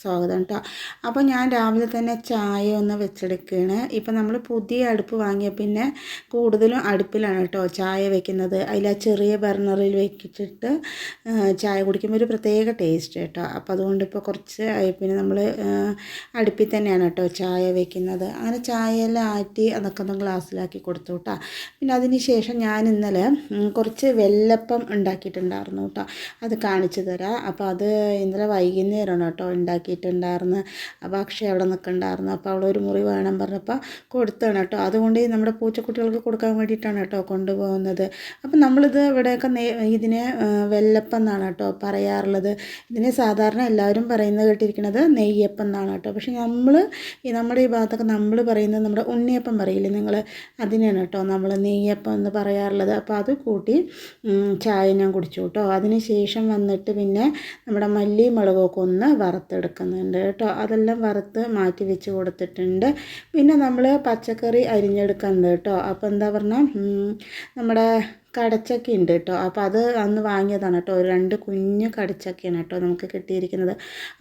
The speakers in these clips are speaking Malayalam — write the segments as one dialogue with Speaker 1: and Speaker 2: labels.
Speaker 1: സ്വാഗതം കേട്ടോ അപ്പോൾ ഞാൻ രാവിലെ തന്നെ ചായ ഒന്ന് വെച്ചെടുക്കുകയാണ് ഇപ്പം നമ്മൾ പുതിയ അടുപ്പ് വാങ്ങിയ പിന്നെ കൂടുതലും അടുപ്പിലാണ് കേട്ടോ ചായ വെക്കുന്നത്. അതിൽ ആ ചെറിയ ബർണറിൽ വെച്ചിട്ട് ചായ കുടിക്കുമ്പോൾ ഒരു പ്രത്യേക ടേസ്റ്റ് കേട്ടോ അപ്പോൾ അതുകൊണ്ട് ഇപ്പോൾ കുറച്ച് പിന്നെ നമ്മൾ അടുപ്പിൽ തന്നെയാണ് കേട്ടോ ചായ വെക്കുന്നത്. അങ്ങനെ ചായയെല്ലാം ആറ്റി അതൊക്കെ ഒന്ന് ഗ്ലാസ്സിലാക്കി കൊടുത്തു കേട്ടോ പിന്നെ അതിന് ശേഷം ഞാൻ ഇന്നലെ കുറച്ച് വെല്ലപ്പം ഉണ്ടാക്കിയിട്ടുണ്ടായിരുന്നു കേട്ടോ അത് കാണിച്ചു തരാം. അപ്പോൾ അത് ഇന്നലെ വൈകുന്നേരമാണ് കേട്ടോ ഉണ്ടാക്കിയിട്ടുണ്ടായിരുന്നു അപ്പോൾ അക്ഷയ അവിടെ നിൽക്കുന്നുണ്ടായിരുന്നു അപ്പോൾ അവൾ ഒരു മുറി വേണം പറഞ്ഞപ്പോൾ കൊടുത്താണ് കേട്ടോ. അതുകൊണ്ട് നമ്മുടെ പൂച്ചക്കുട്ടികൾക്ക് കൊടുക്കാൻ വേണ്ടിയിട്ടാണ് കേട്ടോ കൊണ്ടുപോകുന്നത്. അപ്പം നമ്മളിത് ഇവിടെയൊക്കെ ഇതിനെ വെല്ലപ്പം എന്നാണ് കേട്ടോ പറയാറുള്ളത്. ഇതിനെ സാധാരണ എല്ലാവരും പറയുന്നത് കേട്ടിരിക്കുന്നത് നെയ്യപ്പം എന്നാണ് കേട്ടോ. പക്ഷേ നമ്മൾ നമ്മുടെ ഈ ഭാഗത്തൊക്കെ നമ്മൾ പറയുന്നത് നമ്മുടെ ഉണ്ണിയപ്പം പറയില്ലേ നിങ്ങൾ അതിനാണ് കേട്ടോ നമ്മൾ നെയ്യപ്പം എന്ന് പറയാറുള്ളത്. അപ്പോൾ അത് കൂട്ടി ചായ ഞാൻ കുടിച്ചു കേട്ടോ. അതിന് ശേഷം വന്നിട്ട് പിന്നെ നമ്മുടെ മല്ലി മുളകൊക്കെ ഒന്ന് വറുത്തെടുക്കുന്നുണ്ട് കേട്ടോ. അതെല്ലാം വറുത്ത് മാറ്റി വെച്ച് കൊടുത്തിട്ടുണ്ട്. പിന്നെ നമ്മൾ പച്ചക്കറി അരിഞ്ഞെടുക്കുന്നുണ്ട് കേട്ടോ. അപ്പോൾ എന്താ പറഞ്ഞാൽ നമ്മുടെ കടച്ചക്ക ഉണ്ട് കേട്ടോ. അപ്പോൾ അത് അന്ന് വാങ്ങിയതാണ് കേട്ടോ. രണ്ട് കുഞ്ഞ് കടച്ചക്കയാണ് കേട്ടോ നമുക്ക് കിട്ടിയിരിക്കുന്നത്.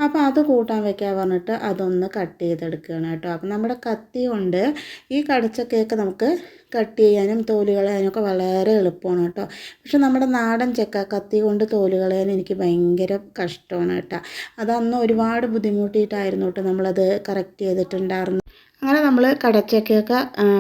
Speaker 1: അപ്പോൾ അത് കൂട്ടാൻ വെക്കാൻ പറഞ്ഞിട്ട് അതൊന്ന് കട്ട് ചെയ്തെടുക്കുകയാണ് കേട്ടോ. അപ്പോൾ നമ്മുടെ കത്തി കൊണ്ട് ഈ കടച്ചക്കയൊക്കെ നമുക്ക് കട്ട് ചെയ്യാനും തോൽ കളയാനും ഒക്കെ വളരെ എളുപ്പമാണ് കേട്ടോ. പക്ഷെ നമ്മുടെ നാടൻ ചക്ക കത്തി കൊണ്ട് തോൽ കളയാൻ എനിക്ക് ഭയങ്കര കഷ്ടമാണ് കേട്ടോ. അതന്ന് ഒരുപാട് ബുദ്ധിമുട്ടിയിട്ടായിരുന്നു കേട്ടോ നമ്മളത് കറക്റ്റ് ചെയ്തിട്ടുണ്ടായിരുന്നു അങ്ങനെ നമ്മൾ കടച്ചക്കയൊക്കെ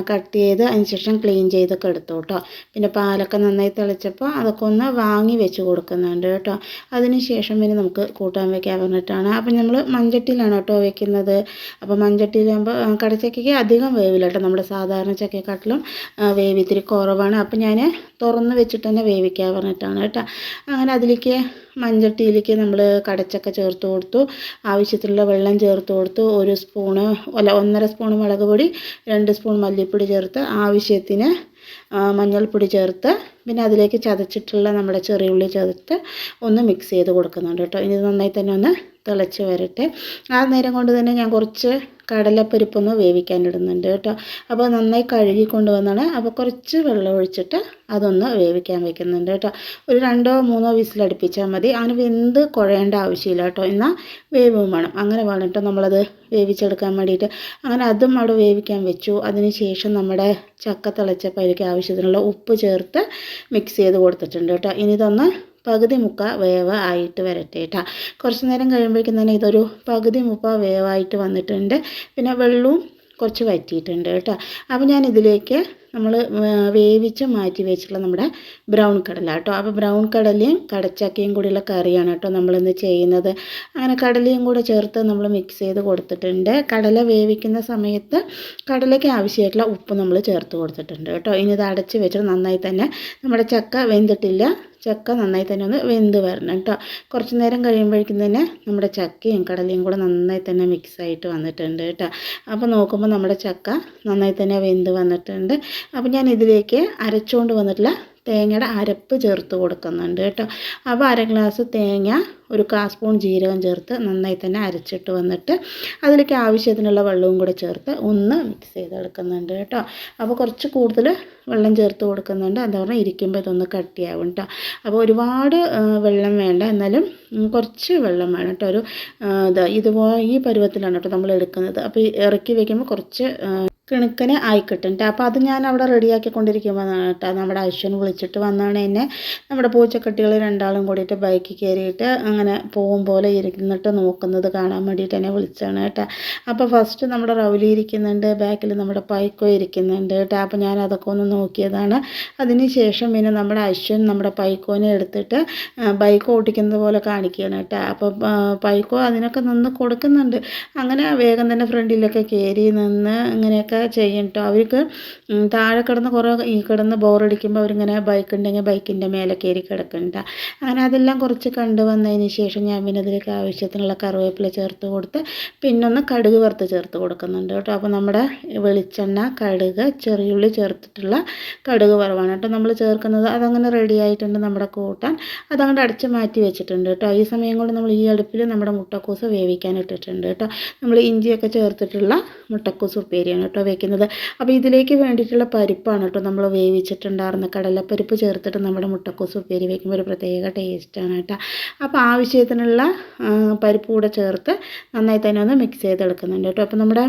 Speaker 1: കട്ട് ചെയ്ത് അതിന് ശേഷം ക്ലീൻ ചെയ്തൊക്കെ എടുത്തു കേട്ടോ. പിന്നെ പാലൊക്കെ നന്നായി തിളച്ചപ്പോൾ അതൊക്കെ ഒന്ന് വാങ്ങി വെച്ച് കൊടുക്കുന്നുണ്ട് കേട്ടോ. അതിന് ശേഷം പിന്നെ നമുക്ക് കൂട്ടാൻ വെക്കാൻ പറഞ്ഞിട്ടാണ്. അപ്പം നമ്മൾ മൺചട്ടിയിലാണ് കേട്ടോ വെക്കുന്നത്. അപ്പോൾ മൺചട്ടിയിലാകുമ്പോൾ കടച്ചക്കയ്ക്ക് അധികം വേവില്ല കേട്ടോ. നമ്മുടെ സാധാരണ ചക്കയെക്കാട്ടിലും വേവ് ഇത്തിരി കുറവാണ്. അപ്പം ഞാൻ തുറന്ന് വെച്ചിട്ട് തന്നെ വേവിക്കാൻ പറഞ്ഞിട്ടാണ് കേട്ടോ. അങ്ങനെ അതിലേക്ക് മൺചട്ടിയിലേക്ക് നമ്മൾ കടച്ചക്ക ചേർത്ത് കൊടുത്തു. ആവശ്യത്തിലുള്ള വെള്ളം ചേർത്ത് കൊടുത്തു. ഒരു സ്പൂണ് അല്ല ഒന്നര സ്പൂൺ മുളക് പൊടി രണ്ട് സ്പൂൺ മല്ലിപ്പൊടി ചേർത്ത് ആവശ്യത്തിന് മഞ്ഞൾപ്പൊടി ചേർത്ത് പിന്നെ അതിലേക്ക് ചതച്ചിട്ടുള്ള നമ്മുടെ ചെറിയ ഉള്ളി ചേർത്ത് ഒന്ന് മിക്സ് ചെയ്ത് കൊടുക്കുന്നുണ്ട് കേട്ടോ. ഇനി നന്നായി തന്നെ ഒന്ന് തിളച്ച് വരട്ടെ. ആ നേരം കൊണ്ട് തന്നെ ഞാൻ കുറച്ച് കടലപ്പരിപ്പൊന്ന് വേവിക്കാനിടുന്നുണ്ട് കേട്ടോ. അപ്പോൾ നന്നായി കഴുകി കൊണ്ടുവന്നാണ് അപ്പോൾ കുറച്ച് വെള്ളം ഒഴിച്ചിട്ട് അതൊന്ന് വേവിക്കാൻ വെക്കുന്നുണ്ട് കേട്ടോ. ഒരു രണ്ടോ മൂന്നോ വിസിലടുപ്പിച്ചാൽ മതി. അങ്ങനെ എന്ത് കുഴയേണ്ട ആവശ്യമില്ല കേട്ടോ. എന്നാൽ വേവും വേണം. അങ്ങനെ വേണം കേട്ടോ നമ്മളത് വേവിച്ചെടുക്കാൻ വേണ്ടിയിട്ട്. അങ്ങനെ അതും അവിടെ വേവിക്കാൻ വെച്ചു. അതിന് ശേഷം നമ്മുടെ ചക്ക തിളച്ചപ്പോൾ അതിലേക്ക് ആവശ്യത്തിനുള്ള ഉപ്പ് ചേർത്ത് മിക്സ് ചെയ്ത് കൊടുത്തിട്ടുണ്ട് കേട്ടോ. ഇനി ഇതൊന്ന് പകുതി മുക്ക വേവ് ആയിട്ട് വരട്ടെ കേട്ടോ കുറച്ച് നേരം കഴിയുമ്പോഴേക്കും തന്നെ ഇതൊരു പകുതി മുപ്പ വേവായിട്ട് വന്നിട്ടുണ്ട്. പിന്നെ വെള്ളവും കുറച്ച് വറ്റിയിട്ടുണ്ട് കേട്ടോ അപ്പോൾ ഞാൻ ഇതിലേക്ക് നമ്മൾ വേവിച്ച് മാറ്റി വെച്ചിട്ടുള്ള നമ്മുടെ ബ്രൗൺ കടല കേട്ടോ അപ്പോൾ ബ്രൗൺ കടലയും കടച്ചക്കയും കൂടിയുള്ള കറിയാണ് കേട്ടോ നമ്മളിന്ന് ചെയ്യുന്നത്. അങ്ങനെ കടലയും കൂടെ ചേർത്ത് നമ്മൾ മിക്സ് ചെയ്ത് കൊടുത്തിട്ടുണ്ട്. കടല വേവിക്കുന്ന സമയത്ത് കടലയ്ക്ക് ആവശ്യമായിട്ടുള്ള ഉപ്പ് നമ്മൾ ചേർത്ത് കൊടുത്തിട്ടുണ്ട് കേട്ടോ ഇനി ഇത് അടച്ച് വെച്ചിട്ട് നന്നായി തന്നെ നമ്മുടെ ചക്ക വെന്തിട്ടില്ല. ചക്ക നന്നായി തന്നെ ഒന്ന് വെന്ത് വരണം കേട്ടോ കുറച്ച് നേരം കഴിയുമ്പോഴേക്കും തന്നെ നമ്മുടെ ചക്കയും കടലയും കൂടെ നന്നായി തന്നെ മിക്സ് ആയിട്ട് വന്നിട്ടുണ്ട് കേട്ടോ അപ്പോൾ നോക്കുമ്പോൾ നമ്മുടെ ചക്ക നന്നായി തന്നെ വെന്ത് വന്നിട്ടുണ്ട്. അപ്പോൾ ഞാൻ ഇതിലേക്ക് അരച്ചുകൊണ്ട് വന്നിട്ടുള്ള തേങ്ങയുടെ അരപ്പ് ചേർത്ത് കൊടുക്കുന്നുണ്ട് കേട്ടോ. അപ്പോൾ അര ഗ്ലാസ് തേങ്ങ ഒരു കാ സ്പൂൺ ജീരകം ചേർത്ത് നന്നായി തന്നെ അരച്ചിട്ട് വന്നിട്ട് അതിലേക്ക് ആവശ്യത്തിനുള്ള വെള്ളവും കൂടെ ചേർത്ത് ഒന്ന് മിക്സ് ചെയ്തെടുക്കുന്നുണ്ട് കേട്ടോ. അപ്പോൾ കുറച്ച് കൂടുതൽ വെള്ളം ചേർത്ത് കൊടുക്കുന്നുണ്ട്. എന്താ പറഞ്ഞാൽ ഇരിക്കുമ്പോൾ ഇതൊന്ന് കട്ടിയാവും കേട്ടോ. അപ്പോൾ ഒരുപാട് വെള്ളം വേണ്ട. എന്നാലും കുറച്ച് വെള്ളം വേണം കേട്ടോ. ഒരു ഇതുപോലെ ഈ പരുവത്തിലാണ് കേട്ടോ നമ്മൾ എടുക്കുന്നത്. അപ്പോൾ ഇറക്കി വയ്ക്കുമ്പോൾ കുറച്ച് കിണുക്കന് ആയി കിട്ടും ട്ടോ. അപ്പോൾ അത് ഞാൻ അവിടെ റെഡിയാക്കി കൊണ്ടിരിക്കുമ്പോൾ കേട്ടോ നമ്മുടെ അശ്വൻ വിളിച്ചിട്ട് വന്നാണ് എന്നെ നമ്മുടെ പൂച്ചക്കട്ടികൾ രണ്ടാളും കൂടിയിട്ട് ബൈക്കിൽ കയറിയിട്ട് അങ്ങനെ പോകും പോലെ ഇരുന്നിട്ട് നോക്കുന്നത് കാണാൻ വേണ്ടിയിട്ട് എന്നെ വിളിച്ചാണ് കേട്ടോ അപ്പോൾ ഫസ്റ്റ് നമ്മുടെ റൗലി ഇരിക്കുന്നുണ്ട് ബാക്കിൽ നമ്മുടെ പൈക്കോ ഇരിക്കുന്നുണ്ട് കേട്ടോ അപ്പോൾ ഞാൻ അതൊക്കെ ഒന്ന് നോക്കിയതാണ്. അതിന് ശേഷം പിന്നെ നമ്മുടെ അശ്വൻ നമ്മുടെ പൈക്കോനെ എടുത്തിട്ട് ബൈക്ക് ഓടിക്കുന്നത് പോലെ കാണിക്കുകയാണ് കേട്ടോ അപ്പോൾ പൈക്കോ അതിനൊക്കെ നിന്ന് കൊടുക്കുന്നുണ്ട്. അങ്ങനെ വേഗം തന്നെ ഫ്രണ്ടിലൊക്കെ കയറി നിന്ന് ഇങ്ങനെയൊക്കെ കേട്ടോ അവർക്ക് താഴെ കിടന്ന് കുറേ ഈ കിടന്ന് ബോറടിക്കുമ്പോൾ അവരിങ്ങനെ ബൈക്ക് ഉണ്ടെങ്കിൽ ബൈക്കിന്റെ മേലെ കയറി കിടക്കണ്ട. അങ്ങനെ അതെല്ലാം കുറച്ച് കണ്ടു വന്നതിന് ശേഷം ഞാൻ പിന്നെ അതിലേക്ക് ആവശ്യത്തിനുള്ള കറിവേപ്പില ചേർത്ത് കൊടുത്ത് പിന്നെ ഒന്ന് കടുക് വറുത്ത് ചേർത്ത് കൊടുക്കുന്നുണ്ട് കേട്ടോ. അപ്പോൾ നമ്മുടെ വെളിച്ചെണ്ണ കടുക് ചെറിയുള്ളി ചേർത്തിട്ടുള്ള കടുക് വറവാണ് കേട്ടോ. നമ്മൾ ചേർക്കുന്നത് അതങ്ങനെ റെഡി ആയിട്ടുണ്ട് നമ്മുടെ കൂട്ടാൻ. അതങ്ങോട്ട് അടച്ച് മാറ്റി വെച്ചിട്ടുണ്ട് കേട്ടോ. ഈ സമയം കൊണ്ട് നമ്മൾ ഈ അടുപ്പിൽ നമ്മുടെ മുട്ടക്കൂസ് വേവിക്കാൻ ഇട്ടിട്ടുണ്ട് കേട്ടോ. നമ്മൾ ഇഞ്ചിയൊക്കെ ചേർത്തിട്ടുള്ള മുട്ടക്കൂസ് ഉപ്പേരിയാണ് കേട്ടോ വെക്കുന്നത് അപ്പോൾ ഇതിലേക്ക് വേണ്ടിയിട്ടുള്ള പരിപ്പാണ് കേട്ടോ നമ്മൾ വേവിച്ചിട്ടുണ്ടായിരുന്ന കടലപ്പരിപ്പ് ചേർത്തിട്ട് നമ്മുടെ മുട്ടക്കോസ് ഉപ്പേരി വയ്ക്കുമ്പോൾ ഒരു പ്രത്യേക ടേസ്റ്റാണ് കേട്ടോ. അപ്പോൾ ആവശ്യത്തിനുള്ള പരിപ്പ് കൂടെ ചേർത്ത് നന്നായി തന്നെ ഒന്ന് മിക്സ് ചെയ്തെടുക്കുന്നുണ്ട് കേട്ടോ. അപ്പോൾ നമ്മുടെ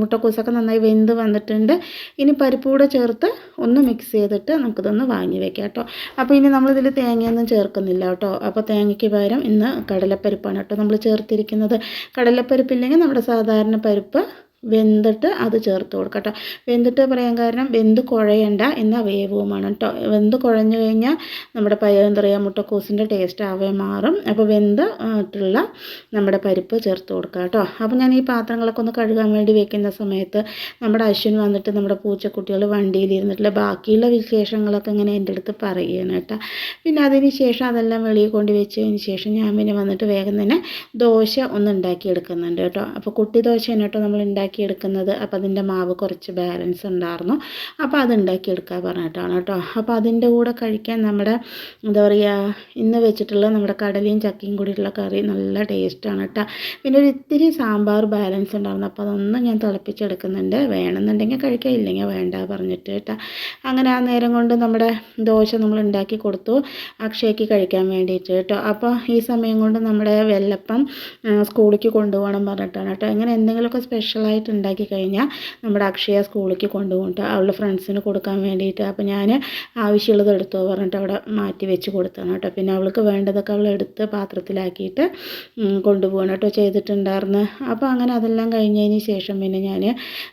Speaker 1: മുട്ടക്കൂസൊക്കെ നന്നായി വെന്ത് വന്നിട്ടുണ്ട്. ഇനി പരിപ്പ് കൂടെ ചേർത്ത് ഒന്ന് മിക്സ് ചെയ്തിട്ട് നമുക്കിതൊന്ന് വാങ്ങി വെക്കാം കേട്ടോ. അപ്പോൾ ഇനി നമ്മളിതിൽ തേങ്ങയൊന്നും ചേർക്കുന്നില്ല കേട്ടോ. അപ്പോൾ തേങ്ങയ്ക്ക് പകരം ഇന്ന് കടലപ്പരിപ്പാണ് കേട്ടോ നമ്മൾ ചേർത്തിരിക്കുന്നത്. കടലപ്പരിപ്പില്ലെങ്കിൽ നമ്മുടെ സാധാരണ പരിപ്പ് വെന്തിട്ട് അത് ചേർത്ത് കൊടുക്കാം കേട്ടോ വെന്തിട്ട് പറയാൻ കാരണം വെന്ത് കുഴയണ്ട എന്നാൽ വേവുമാണ് കേട്ടോ വെന്ത് കുഴഞ്ഞു കഴിഞ്ഞാൽ നമ്മുടെ പയ എന്താ പറയുക മുട്ടക്കൂസിന്റെ ടേസ്റ്റ് ആവേ മാറും. അപ്പോൾ വെന്ത് ആയിട്ടുള്ള നമ്മുടെ പരിപ്പ് ചേർത്ത് കൊടുക്കുക കേട്ടോ അപ്പോൾ ഞാൻ ഈ പാത്രങ്ങളൊക്കെ ഒന്ന് കഴുകാൻ വേണ്ടി വെക്കുന്ന സമയത്ത് നമ്മുടെ അശ്വിൻ വന്നിട്ട് നമ്മുടെ പൂച്ചക്കുട്ടികൾ വണ്ടിയിലിരുന്നിട്ടുള്ള ബാക്കിയുള്ള വിശേഷങ്ങളൊക്കെ ഇങ്ങനെ എന്റെ അടുത്ത് പറയുകയാണ് കേട്ടോ പിന്നെ അതിന് ശേഷം അതെല്ലാം വെളിയിൽ കൊണ്ട് വെച്ചതിന് ശേഷം ഞാൻ പിന്നെ വന്നിട്ട് വേഗം തന്നെ ദോശ ഒന്ന് ഉണ്ടാക്കി എടുക്കുന്നുണ്ട് കേട്ടോ അപ്പോൾ കുട്ടി ദോശയാണ് കേട്ടോ നമ്മൾ ഉണ്ടാക്കിയെടുക്കുന്നത്. അപ്പോൾ അതിന്റെ മാവ് കുറച്ച് ബാലൻസ് ഉണ്ടായിരുന്നു അപ്പോൾ അത് ഉണ്ടാക്കിയെടുക്കാൻ പറഞ്ഞിട്ടാണ് കേട്ടോ. അപ്പോൾ അതിന്റെ കൂടെ കഴിക്കാൻ നമ്മുടെ എന്താ പറയുക ഇന്ന് വെച്ചിട്ടുള്ള നമ്മുടെ കടലയും ചക്കയും കൂടിയിട്ടുള്ള കറി നല്ല ടേസ്റ്റാണ് കേട്ടോ. പിന്നെ ഒരു ഇത്തിരി സാമ്പാർ ബാലൻസ് ഉണ്ടായിരുന്നു അപ്പോൾ അതൊന്നും ഞാൻ തിളപ്പിച്ചെടുക്കുന്നുണ്ട്. വേണമെന്നുണ്ടെങ്കിൽ കഴിക്കാം ഇല്ലെങ്കിൽ വേണ്ട പറഞ്ഞിട്ട് കേട്ടോ. അങ്ങനെ ആ നേരം കൊണ്ട് നമ്മുടെ ദോശ നമ്മൾ ഉണ്ടാക്കി കൊടുത്തു. അക്ഷയ്ക്ക് കഴിക്കാൻ വേണ്ടിയിട്ട് കേട്ടോ. അപ്പോൾ ഈ സമയം കൊണ്ട് നമ്മുടെ വെല്ലപ്പം സ്കൂളിലേക്ക് കൊണ്ടുപോകണം പറഞ്ഞിട്ടാണ് കേട്ടോ. ഇങ്ങനെ എന്തെങ്കിലുമൊക്കെ സ്പെഷ്യലായിട്ട് ഉണ്ടാക്കി കഴിഞ്ഞാൽ നമ്മുടെ അക്ഷയ സ്കൂളിലേക്ക് കൊണ്ടുപോയിട്ട് അവളുടെ ഫ്രണ്ട്സിന് കൊടുക്കാൻ വേണ്ടിയിട്ട്. അപ്പോൾ ഞാൻ ആവശ്യമുള്ളത് എടുത്തോ പറഞ്ഞിട്ട് അവിടെ മാറ്റി വെച്ച് കൊടുത്താണ് കേട്ടോ. പിന്നെ അവൾക്ക് വേണ്ടതൊക്കെ അവൾ എടുത്ത് പാത്രത്തിലാക്കിയിട്ട് കൊണ്ടുപോകണം കേട്ടോ ചെയ്തിട്ടുണ്ടായിരുന്നു. അപ്പോൾ അങ്ങനെ അതെല്ലാം കഴിഞ്ഞതിന് ശേഷം പിന്നെ ഞാൻ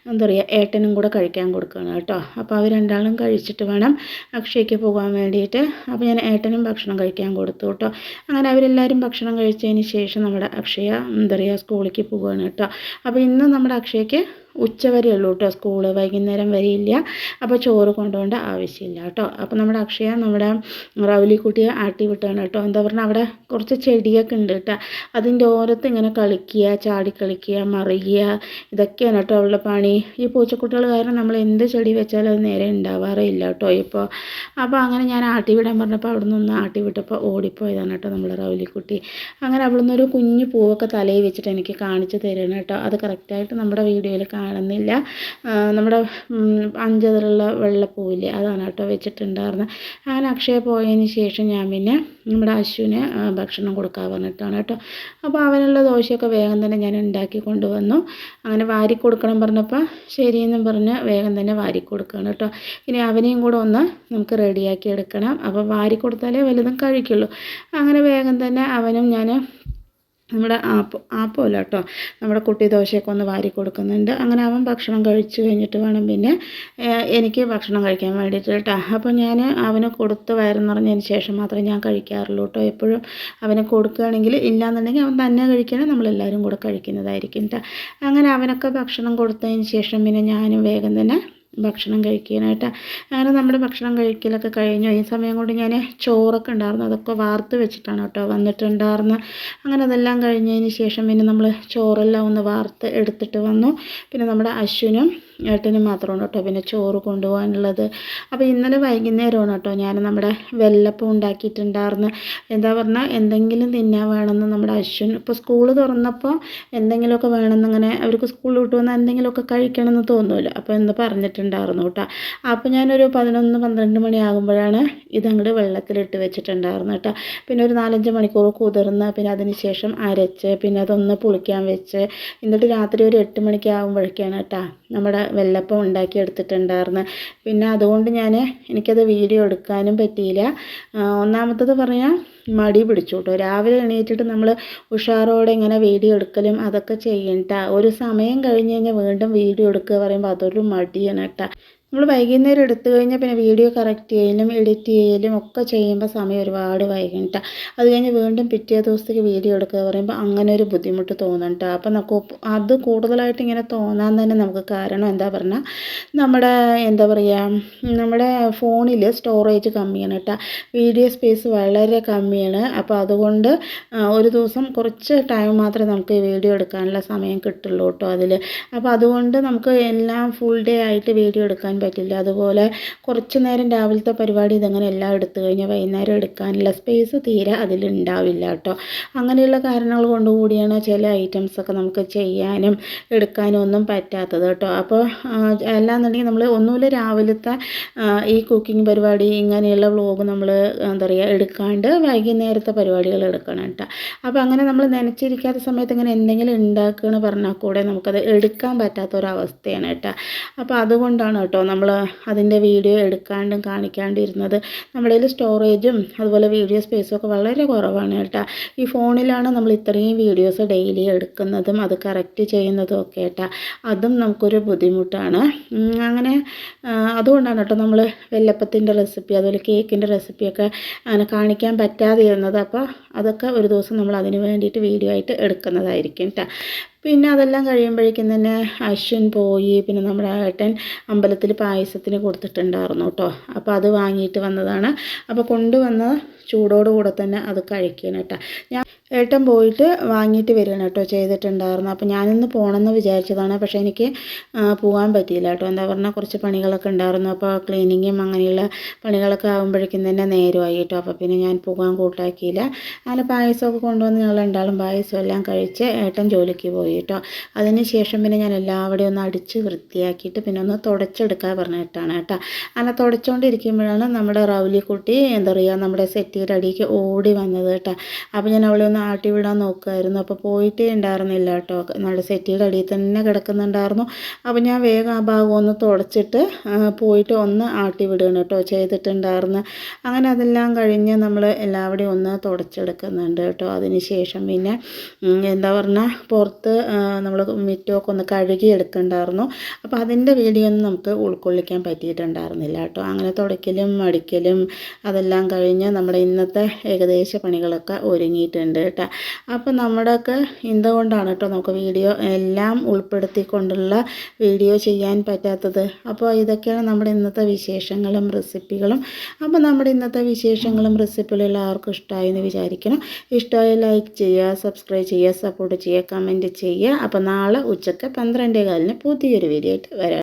Speaker 1: എന്താ പറയുക ഏട്ടനും കൂടെ കഴിക്കാൻ കൊടുക്കുകയാണ് കേട്ടോ. അപ്പോൾ അവർ രണ്ടാളും കഴിച്ചിട്ട് വേണം അക്ഷയ്ക്ക് പോകാൻ വേണ്ടിയിട്ട്. അപ്പോൾ ഞാൻ ഏട്ടനും ഭക്ഷണം കഴിക്കാൻ കൊടുത്തു കേട്ടോ. അങ്ങനെ അവരെല്ലാവരും ഭക്ഷണം കഴിച്ചതിന് ശേഷം നമ്മുടെ അക്ഷയ എന്താ പറയുക സ്കൂളിലേക്ക് പോവുകയാണ് കേട്ടോ. അപ്പോൾ ഇന്ന് നമ്മുടെ അക്ഷയ്ക്ക് ഉച്ച വരെ ഉള്ളൂ കേട്ടോ. സ്കൂൾ വൈകുന്നേരം വരെയില്ല അപ്പോൾ ചോറ് കൊണ്ടുപോകേണ്ട ആവശ്യമില്ല കേട്ടോ. അപ്പോൾ നമ്മുടെ അക്ഷയ നമ്മുടെ റൗലിക്കുട്ടിയെ ആട്ടി വിട്ടാണ് കേട്ടോ. എന്താ പറഞ്ഞാൽ അവിടെ കുറച്ച് ചെടിയൊക്കെ ഉണ്ട് കേട്ടോ. അതിന്റെ ഓരത്ത് ഇങ്ങനെ കളിക്കുക ചാടി കളിക്കുക മറിയുക ഇതൊക്കെയാണ് കേട്ടോ അവളുടെ പണി. ഈ പൂച്ചക്കുട്ടികൾ കാരണം നമ്മൾ എന്ത് ചെടി വെച്ചാലും അത് നേരെ ഉണ്ടാവാറില്ല കേട്ടോ ഇപ്പോൾ. അപ്പോൾ അങ്ങനെ ഞാൻ ആട്ടി വിടാൻ പറഞ്ഞപ്പോൾ അവിടെ നിന്ന് ആട്ടി വിട്ടപ്പോൾ ഓടിപ്പോയതാണ് കേട്ടോ നമ്മുടെ റൗലിക്കുട്ടി അങ്ങനെ അവിടെ നിന്നൊരു കുഞ്ഞു പൂവൊക്കെ തലയിൽ വെച്ചിട്ട് എനിക്ക് കാണിച്ചു തരണം കേട്ടോ. അത് കറക്റ്റായിട്ട് നമ്മുടെ വീഡിയോയിൽ കാണുന്നില്ല. നമ്മുടെ അഞ്ചതിലുള്ള വെള്ളപ്പൂവില്ലേ അതാണ് കേട്ടോ വെച്ചിട്ടുണ്ടായിരുന്നത് അങ്ങനെ അക്ഷയ പോയതിന് ശേഷം ഞാൻ പിന്നെ നമ്മുടെ അശുവിന് ഭക്ഷണം കൊടുക്കാൻ പറഞ്ഞിട്ടാണ് കേട്ടോ. അപ്പോൾ അവനുള്ള ദോശയൊക്കെ വേഗം തന്നെ ഞാൻ ഉണ്ടാക്കി കൊണ്ടുവന്നു. അങ്ങനെ വാരി കൊടുക്കണം പറഞ്ഞപ്പോൾ ശരിയെന്നും പറഞ്ഞ് വേഗം തന്നെ വാരി കൊടുക്കുകയാണ് കേട്ടോ. ഇനി അവനെയും കൂടെ ഒന്ന് നമുക്ക് റെഡിയാക്കി എടുക്കണം. അപ്പോൾ വാരി കൊടുത്താലേ വലുതും കഴിക്കുള്ളൂ. അങ്ങനെ വേഗം തന്നെ അവനും ഞാൻ നമ്മുടെ ആപ്പ് ആപ്പമല്ല കേട്ടോ. നമ്മുടെ കുട്ടി ദോശയൊക്കെ ഒന്ന് വാരി കൊടുക്കുന്നുണ്ട്. അങ്ങനെ അവൻ ഭക്ഷണം കഴിച്ചു കഴിഞ്ഞിട്ട് വേണം പിന്നെ എനിക്ക് ഭക്ഷണം കഴിക്കാൻ വേണ്ടിയിട്ട് കേട്ടോ. അപ്പോൾ ഞാൻ അവന് കൊടുത്ത് വയറ് നിറഞ്ഞതിന് ശേഷം മാത്രമേ ഞാൻ കഴിക്കാറുള്ളൂ കേട്ടോ. എപ്പോഴും അവന് കൊടുക്കുകയാണെങ്കിൽ ഇല്ലാന്നുണ്ടെങ്കിൽ അവൻ തന്നെ കഴിക്കുകയാണെങ്കിൽ നമ്മളെല്ലാവരും കൂടെ കഴിക്കുന്നതായിരിക്കും കേട്ടോ. അങ്ങനെ അവനൊക്കെ ഭക്ഷണം കൊടുത്തതിന് ശേഷം പിന്നെ ഞാനും വേഗം തന്നെ ഭക്ഷണം കഴിക്കാനായിട്ട്. അങ്ങനെ നമ്മുടെ ഭക്ഷണം കഴിക്കലൊക്കെ കഴിഞ്ഞു. ഈ സമയം കൊണ്ട് ഞാൻ ചോറൊക്കെ ഉണ്ടായിരുന്നു. അതൊക്കെ വാർത്ത് വെച്ചിട്ടാണ് കേട്ടോ വന്നിട്ടുണ്ടായിരുന്നു. അങ്ങനെ അതെല്ലാം കഴിഞ്ഞതിന് ശേഷം പിന്നെ നമ്മൾ ചോറെല്ലാം ഒന്ന് വാർത്ത് എടുത്തിട്ട് വന്നു. പിന്നെ നമ്മുടെ അശ്വിനും ഏട്ടനും മാത്രമാണ് കേട്ടോ പിന്നെ ചോറ് കൊണ്ടുപോകാനുള്ളത്. അപ്പോൾ ഇന്നലെ വൈകുന്നേരമാണ് കേട്ടോ ഞാൻ നമ്മുടെ വെല്ലപ്പം ഉണ്ടാക്കിയിട്ടുണ്ടായിരുന്നു. എന്താ പറഞ്ഞാൽ എന്തെങ്കിലും തിന്നാൻ വേണമെന്ന് നമ്മുടെ അശ്വിൻ ഇപ്പോൾ സ്കൂൾ തുറന്നപ്പോൾ എന്തെങ്കിലുമൊക്കെ വേണമെന്നിങ്ങനെ അവർക്ക് സ്കൂളിൽ വിട്ടു വന്നാൽ എന്തെങ്കിലുമൊക്കെ കഴിക്കണമെന്ന് തോന്നുമല്ലോ. അപ്പോൾ എന്ന് പറഞ്ഞിട്ടുണ്ടായിരുന്നു കേട്ടോ. അപ്പോൾ ഞാനൊരു പതിനൊന്ന് പന്ത്രണ്ട് മണിയാകുമ്പോഴാണ് ഇതങ്ങോട്ട് വെള്ളത്തിലിട്ട് വെച്ചിട്ടുണ്ടായിരുന്നു കേട്ടോ. പിന്നെ ഒരു നാലഞ്ച് മണിക്കൂർ കുതിർന്ന് പിന്നെ അതിന് ശേഷം അരച്ച് പിന്നെ അതൊന്ന് പുളിക്കാൻ വെച്ച് എന്നിട്ട് രാത്രി ഒരു എട്ട് മണിക്ക് കേട്ടോ നമ്മുടെ വെള്ളപ്പം ഉണ്ടാക്കി എടുത്തിട്ടുണ്ടായിരുന്നു പിന്നെ അതുകൊണ്ട് ഞാൻ എനിക്കത് വീഡിയോ എടുക്കാനും പറ്റിയില്ല. ഒന്നാമത്തത് പറഞ്ഞാൽ മടി പിടിച്ചു കേട്ടോ രാവിലെ എണീറ്റിട്ട് നമ്മൾ ഉഷാറോടെ ഇങ്ങനെ വീഡിയോ എടുക്കലും അതൊക്കെ ചെയ്യണ്ട. ഒരു സമയം കഴിഞ്ഞ് കഴിഞ്ഞാൽ വീണ്ടും വീഡിയോ എടുക്കുക പറയുമ്പോൾ അതൊരു മടിയാണ് കേട്ടോ. നമ്മൾ വൈകുന്നേരം എടുത്തു കഴിഞ്ഞാൽ പിന്നെ വീഡിയോ കറക്റ്റ് ചെയ്യലും എഡിറ്റ് ചെയ്യലും ഒക്കെ ചെയ്യുമ്പോൾ സമയം ഒരുപാട് വൈകും ട്ടോ. അത് കഴിഞ്ഞ് വീണ്ടും പിറ്റേ ദിവസത്തേക്ക് വീഡിയോ എടുക്കുക പറയുമ്പോൾ അങ്ങനെ ഒരു ബുദ്ധിമുട്ട് തോന്നുന്നുണ്ട് അപ്പം നമുക്ക് അത് കൂടുതലായിട്ട് ഇങ്ങനെ തോന്നാൻ തന്നെ നമുക്ക് കാരണം എന്താ പറഞ്ഞാൽ നമ്മുടെ എന്താ പറയുക നമ്മുടെ ഫോണിൽ സ്റ്റോറേജ് കമ്മിയാണ് കേട്ടോ വീഡിയോ സ്പേസ് വളരെ കമ്മിയാണ്. അപ്പോൾ അതുകൊണ്ട് ഒരു ദിവസം കുറച്ച് ടൈം മാത്രമേ നമുക്ക് വീഡിയോ എടുക്കാനുള്ള സമയം കിട്ടുള്ളൂ കേട്ടോ അതിൽ അപ്പോൾ അതുകൊണ്ട് നമുക്ക് എല്ലാം ഫുൾ ഡേ ആയിട്ട് വീഡിയോ എടുക്കാൻ പറ്റില്ല. അതുപോലെ കുറച്ച് നേരം രാവിലത്തെ പരിപാടി ഇതങ്ങനെ എല്ലാം എടുത്തു കഴിഞ്ഞാൽ വൈകുന്നേരം എടുക്കാനുള്ള സ്പേസ് തീരെ അതിലുണ്ടാവില്ല കേട്ടോ. അങ്ങനെയുള്ള കാരണങ്ങൾ കൊണ്ടുകൂടിയാണ് ചില ഐറ്റംസൊക്കെ നമുക്ക് ചെയ്യാനും എടുക്കാനും ഒന്നും പറ്റാത്തത് കേട്ടോ. അപ്പോൾ അല്ലാന്നുണ്ടെങ്കിൽ നമ്മൾ ഒന്നുമില്ല രാവിലത്തെ ഈ കുക്കിംഗ് പരിപാടി ഇങ്ങനെയുള്ള വ്ലോഗ് നമ്മൾ എന്താ പറയുക എടുക്കാണ്ട് വൈകുന്നേരത്തെ പരിപാടികൾ എടുക്കണം കേട്ടോ. അപ്പോൾ അങ്ങനെ നമ്മൾ നനച്ചിരിക്കാത്ത സമയത്ത് ഇങ്ങനെ എന്തെങ്കിലും ഉണ്ടാക്കുകയെന്ന് പറഞ്ഞാൽ കൂടെ നമുക്കത് എടുക്കാൻ പറ്റാത്തൊരവസ്ഥയാണ് കേട്ടോ. അപ്പോൾ അതുകൊണ്ടാണ് കേട്ടോ നമ്മൾ അതിന്റെ വീഡിയോ എടുക്കാണ്ടും കാണിക്കാണ്ടും ഇരുന്നത് നമ്മുടെ കയ്യിൽ സ്റ്റോറേജും അതുപോലെ വീഡിയോ സ്പേസും ഒക്കെ വളരെ കുറവാണ് കേട്ടോ. ഈ ഫോണിലാണ് നമ്മൾ ഇത്രയും വീഡിയോസ് ഡെയിലി എടുക്കുന്നതും അത് കറക്റ്റ് ചെയ്യുന്നതും ഒക്കെ കേട്ടോ. അതും നമുക്കൊരു ബുദ്ധിമുട്ടാണ്. അങ്ങനെ അതുകൊണ്ടാണ് കേട്ടോ നമ്മൾ വെല്ലപ്പത്തിന്റെ റെസിപ്പി അതുപോലെ കേക്കിന്റെ റെസിപ്പിയൊക്കെ അങ്ങനെ കാണിക്കാൻ പറ്റാതിരുന്നത്. അപ്പോൾ അതൊക്കെ ഒരു ദിവസം നമ്മൾ അതിന് വേണ്ടിയിട്ട് വീഡിയോ ആയിട്ട് എടുക്കുന്നതായിരിക്കും കേട്ടോ. പിന്നെ അതെല്ലാം കഴിയുമ്പോഴേക്കും തന്നെ അശ്വിൻ പോയി. പിന്നെ നമ്മുടെ ഏട്ടൻ അമ്പലത്തിൽ പായസത്തിന് കൊടുത്തിട്ടുണ്ടായിരുന്നു കേട്ടോ. അപ്പോൾ അത് വാങ്ങിയിട്ട് വന്നതാണ്. അപ്പോൾ കൊണ്ടുവന്ന ചൂടോടുകൂടെ തന്നെ അത് കഴിക്കണം കേട്ടോ. ഞാൻ ഏട്ടൻ പോയിട്ട് വാങ്ങിയിട്ട് വരികയാണ് കേട്ടോ ചെയ്തിട്ടുണ്ടായിരുന്നു അപ്പോൾ ഞാനിന്ന് പോകണമെന്ന് വിചാരിച്ചതാണ്. പക്ഷേ എനിക്ക് പോകാൻ പറ്റിയില്ല കേട്ടോ. എന്താ പറഞ്ഞാൽ കുറച്ച് പണികളൊക്കെ ഉണ്ടായിരുന്നു. അപ്പോൾ ക്ലീനിങ്ങും അങ്ങനെയുള്ള പണികളൊക്കെ ആകുമ്പോഴേക്കും തന്നെ നേരമായി കേട്ടോ. അപ്പോൾ പിന്നെ ഞാൻ പോകാൻ കൂട്ടാക്കിയില്ല. അങ്ങനെ പായസമൊക്കെ കൊണ്ടുവന്ന് ഞങ്ങൾ രണ്ടാളും പായസം എല്ലാം കഴിച്ച് ഏട്ടൻ ജോലിക്ക് പോയി. കേട്ടോ. അതിന് ശേഷം പിന്നെ ഞാൻ എല്ലാവിടെയും ഒന്ന് അടിച്ച് വൃത്തിയാക്കിയിട്ട് പിന്നെ ഒന്ന് തുടച്ചെടുക്കാൻ പറഞ്ഞിട്ടാണ് കേട്ടോ. അങ്ങനെ തുടച്ചുകൊണ്ടിരിക്കുമ്പോഴാണ് നമ്മുടെ റൗലിക്കുട്ടി എന്താ പറയുക നമ്മുടെ സെറ്റിയുടെ അടിക്ക് ഓടി വന്നത് കേട്ടോ. അപ്പോൾ ഞാൻ അവളെ ഒന്ന് ആട്ടി വിടാൻ നോക്കുമായിരുന്നു അപ്പോൾ പോയിട്ടേ ഉണ്ടായിരുന്നില്ല കേട്ടോ. നമ്മുടെ സെറ്റിയുടെ അടിയിൽ തന്നെ കിടക്കുന്നുണ്ടായിരുന്നു. അപ്പോൾ ഞാൻ വേഗം ആ ഭാഗം ഒന്ന് തുടച്ചിട്ട് പോയിട്ട് ഒന്ന് ആട്ടി വിടുകയാണ് കേട്ടോ ചെയ്തിട്ടുണ്ടായിരുന്നു. അങ്ങനെ അതെല്ലാം കഴിഞ്ഞ് നമ്മൾ എല്ലാവരുടെയും ഒന്ന് തുടച്ചെടുക്കുന്നുണ്ട് കേട്ടോ. അതിന് ശേഷം പിന്നെ എന്താ പറഞ്ഞാൽ പുറത്ത് നമ്മൾ മിറ്റമൊക്കെ ഒന്ന് കഴുകി എടുക്കണ്ടായിരുന്നു അപ്പോൾ അതിന്റെ വീഡിയോ ഒന്നും നമുക്ക് ഉൾക്കൊള്ളിക്കാൻ പറ്റിയിട്ടുണ്ടായിരുന്നില്ല കേട്ടോ. അങ്ങനെ തുടയ്ക്കലും അടിക്കലും അതെല്ലാം കഴിഞ്ഞ് നമ്മുടെ ഇന്നത്തെ ഏകദേശ പണികളൊക്കെ ഒരുങ്ങിയിട്ടുണ്ട് കേട്ടോ. അപ്പോൾ നമ്മുടെയൊക്കെ എന്തുകൊണ്ടാണ് കേട്ടോ നമുക്ക് വീഡിയോ എല്ലാം ഉൾപ്പെടുത്തിക്കൊണ്ടുള്ള വീഡിയോ ചെയ്യാൻ പറ്റാത്തത്? അപ്പോൾ ഇതൊക്കെയാണ് നമ്മുടെ ഇന്നത്തെ വിശേഷങ്ങളും റെസിപ്പികളും. അപ്പോൾ നമ്മുടെ ഇന്നത്തെ വിശേഷങ്ങളും റെസിപ്പികളും എല്ലാവർക്കും ഇഷ്ടമായി എന്ന് വിചാരിക്കണം ഇഷ്ടമായി ലൈക്ക് ചെയ്യുക സബ്സ്ക്രൈബ് ചെയ്യുക സപ്പോർട്ട് ചെയ്യുക കമന്റ് ചെയ്യുക. അപ്പോൾ നാളെ ഉച്ചയ്ക്ക് പന്ത്രണ്ടേ കാലിന് പുതിയൊരു വീഡിയോ ആയിട്ട് വരാം.